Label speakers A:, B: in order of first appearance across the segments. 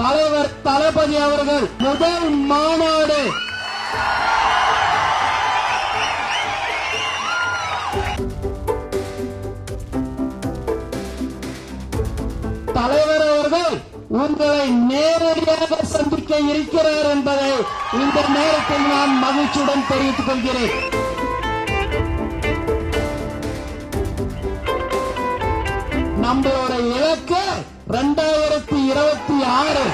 A: தலைவர் தளபதி அவர்கள் முதல் மாநாடு. தலைவர் அவர்கள் உங்களை நேரடியாக சந்திக்க இருக்கிறார் என்பதை இந்த நேரத்தில் நான் மகிழ்ச்சியுடன் தெரிவித்துக் கொள்கிறேன். நம்மளோட இலக்கு ரெண்டாயிரத்தி இருபத்தி ஆறு.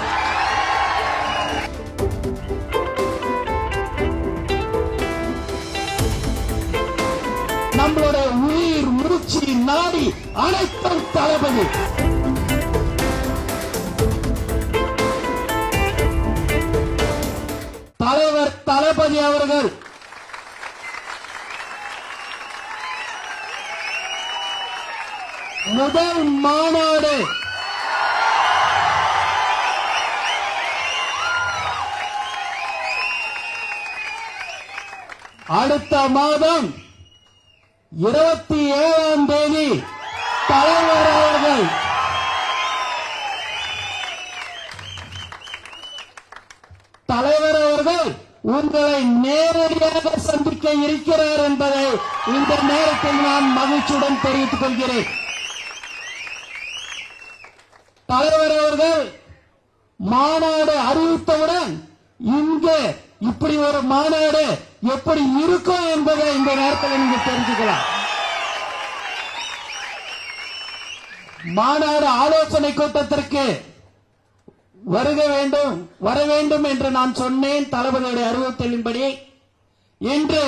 A: நம்மளோட உயிர் மூச்சு நாடி அனைத்தும் தளபதி. தலைவர் தளபதி அவர்கள். முதல் மாநாடு. அடுத்த மாதம் இருபத்தி ஏழாம் தேதி தலைவர் அவர்கள். தலைவர் அவர்கள் உங்களை நேரடியாக சந்திக்க இருக்கிறார் என்பதை இந்த நேரத்தில் நான் மகிழ்ச்சியுடன் தெரிவித்துக் கொள்கிறேன். தலைவர் அவர்கள் மாநாடு அறிவித்தவுடன் இங்கே இப்படி ஒரு மாநாடு எப்படி இருக்கும் என்பதை இந்த நேரத்தில் நீங்க தெரிஞ்சுக்கலாம். மாநாடு ஆலோசனை கூட்டத்திற்கு வருக வேண்டும் வர வேண்டும் என்று நான் சொன்னேன். தளபதியுடைய அறிவுறுத்தலின்படி இன்று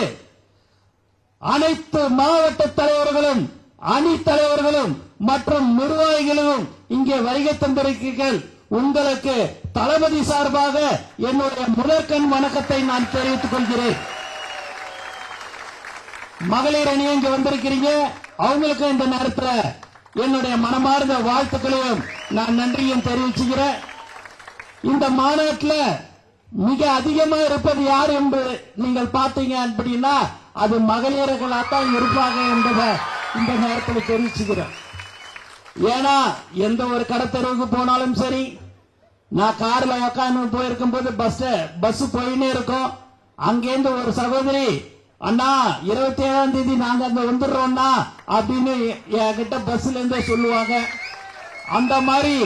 A: அனைத்து மாவட்ட தலைவர்களும் அணி தலைவர்களும் மற்றும் நிர்வாகிகளும் இங்கே வருகை தந்திருக்கிறீர்கள். உங்களுக்கு தளபதி சார்பாக என்னுடைய முதற்கண் வணக்கத்தை நான் தெரிவித்துக் கொள்கிறேன். மகளிர் அணி இங்கு வந்திருக்கிறீங்க? அவங்களுக்கு இந்த நேரத்தில் என்னுடைய மனமார்ந்த வாழ்த்துக்களையும் நான் நன்றியும் தெரிவிச்சுக்கிறேன். இந்த மாநாட்டில் மிக அதிகமா இருப்பது யார் என்று நீங்கள் பார்த்தீங்க அப்படின்னா அது மகளிர்களாக தான் இருப்பாங்க என்பதை இந்த நேரத்தில் தெரிவிச்சுக்கிறேன். ஏன்னா எந்த ஒரு கடத்தெருவுக்கு போனாலும் சரி நான் கார்ல உக்காந்து போயிருக்கும் போது பஸ் பஸ் போயினே இருக்கும். அங்கேருந்து ஒரு சகோதரி அண்ணா இருபத்தி ஏழாம் தேதி நாங்க அங்க வந்துடுறோம்னா அப்படின்னு என்கிட்ட பஸ்ல இருந்தே சொல்லுவாங்க. அந்த மாதிரி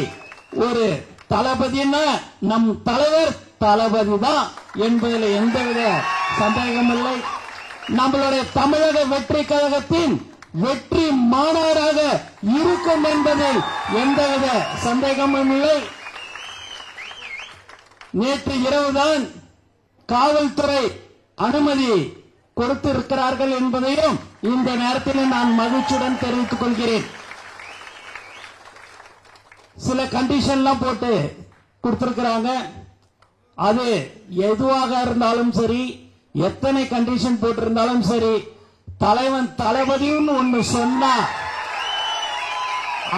A: ஒரு தளபதினா நம் தலைவர் தளபதி தான் என்பதில் எந்தவித சந்தேகம் இல்லை. நம்மளுடைய தமிழக வெற்றி கழகத்தின் வெற்றி மாணவராக இருக்கும் என்பதில் எந்தவித சந்தேகமும் இல்லை. நேற்று இரவுதான் காவல்துறை அனுமதி கொடுத்திருக்கிறார்கள் என்பதையும் இந்த நேரத்தில் நான் மகிழ்ச்சியுடன் தெரிவித்துக் கொள்கிறேன். சில கண்டிஷன்லாம் போட்டு கொடுத்திருக்கிறாங்க. அது எதுவாக இருந்தாலும் சரி எத்தனை கண்டிஷன் போட்டிருந்தாலும் சரி தலைவன் தளபதின்னு ஒண்ணு சொன்னா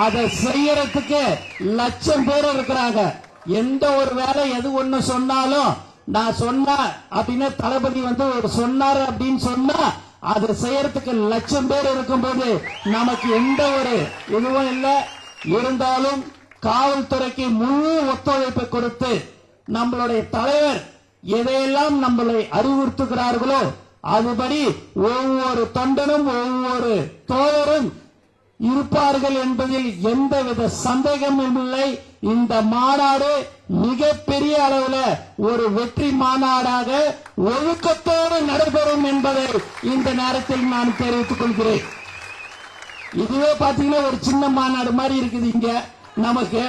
A: அதை செய்யறதுக்கு லட்சம் பேர் இருக்கிறாங்க. எந்த ஒரு வேலை எது ஒண்ணு சொன்னாலும் நான் சொன்ன அப்படின்னு தளபதி வந்து ஒரு சொன்னாரு அப்படின்னு சொன்னா அதை செய்யறதுக்கு லட்சம் பேர் இருக்கும்போது நமக்கு எந்த ஒரு இதுவும் இல்லை. இருந்தாலும் காவல்துறைக்கு முழு ஒத்துழைப்பை கொடுத்து நம்மளுடைய தலைவர் எதையெல்லாம் நம்மளை அறிவுறுத்துகிறார்களோ அதுபடி ஒவ்வொரு தொண்டனும் ஒவ்வொரு தோழரும் இருப்பார்கள் என்பதில் எந்தவித சந்தேகமும் இல்லை. இந்த மாநாடு மிகப்பெரிய அளவுல ஒரு வெற்றி மாநாடாக ஒழுக்கத்தோடு நடைபெறும் என்பதை இந்த நேரத்தில் நான் தெரிவித்துக் கொள்கிறேன். இதுவே பாத்தீங்கன்னா ஒரு சின்ன மாநாடு மாதிரி இருக்குது இங்க. நமக்கு.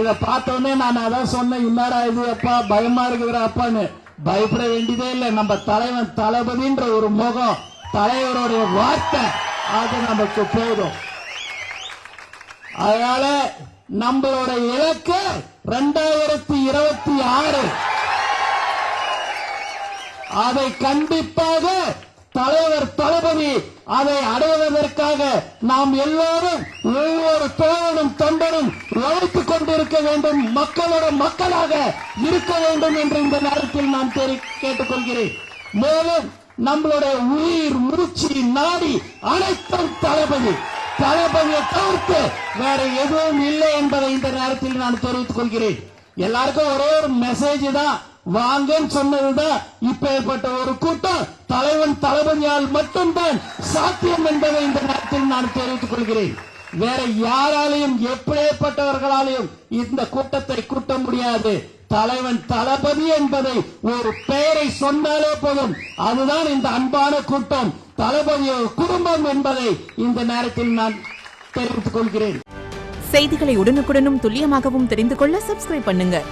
A: இத பார்த்தோன்னே நான் அதான் சொன்னேன் இன்னாரா இது அப்பா பயமா இருக்குதுடா அப்பான்னு. பயப்பட வேண்டியதே இல்லை. நம்ம தலைவன் தளபதின்ற ஒரு முகம் தலைவருடைய வார்த்தை அது நமக்கு போதும். அதனால நம்மளோட இலக்கு ரெண்டாயிரத்தி இருபத்தி ஆறு. அதை கண்டிப்பாக தலைவர் தளபதி அதை அடைவதற்காக நாம் எல்லோரும் ஒவ்வொரு தோழனும் தொண்டனும் உழைத்துக் கொண்டிருக்க வேண்டும். மக்களோட மக்களாக இருக்க வேண்டும் என்று இந்த நேரத்தில் நான் தெரி- கேட்டுக்கொள்கிறேன். மேலும் நம்மளுடைய உயிர் மூச்சு நாடி அனைத்தும் தளபதி. தளபதியை தவிர்த்து வேற எதுவும் இல்லை என்பதை இந்த நேரத்தில் நான் தெரிவித்துக் கொள்கிறேன். எல்லாருக்கும் ஒரே ஒரு மெசேஜ் தான். வாங்கன்னு சொன்னதுதான். இப்பேற்பட்ட ஒரு கூட்டம் தலைவன் தளபதியால் மட்டும்தான் சாத்தியம் என்பதை இந்த நேரத்தில் நான் தெரிவித்துக் கொள்கிறேன். வேற யாராலையும் எப்படிப்பட்டவர்களாலையும் இந்த கூட்டத்தை கூட்ட முடியாது. தலைவன் தளபதி என்பதை ஒரு பெயரை சொன்னாலே போதும். அதுதான் இந்த அன்பான கூட்டம். தளபதி குடும்பம் என்பதை இந்த நேரத்தில் நான் தெரிவித்துக் கொள்கிறேன்.
B: செய்திகளை உடனுக்குடனும் துல்லியமாகவும் தெரிந்து கொள்ள சப்ஸ்கிரைப் பண்ணுங்க.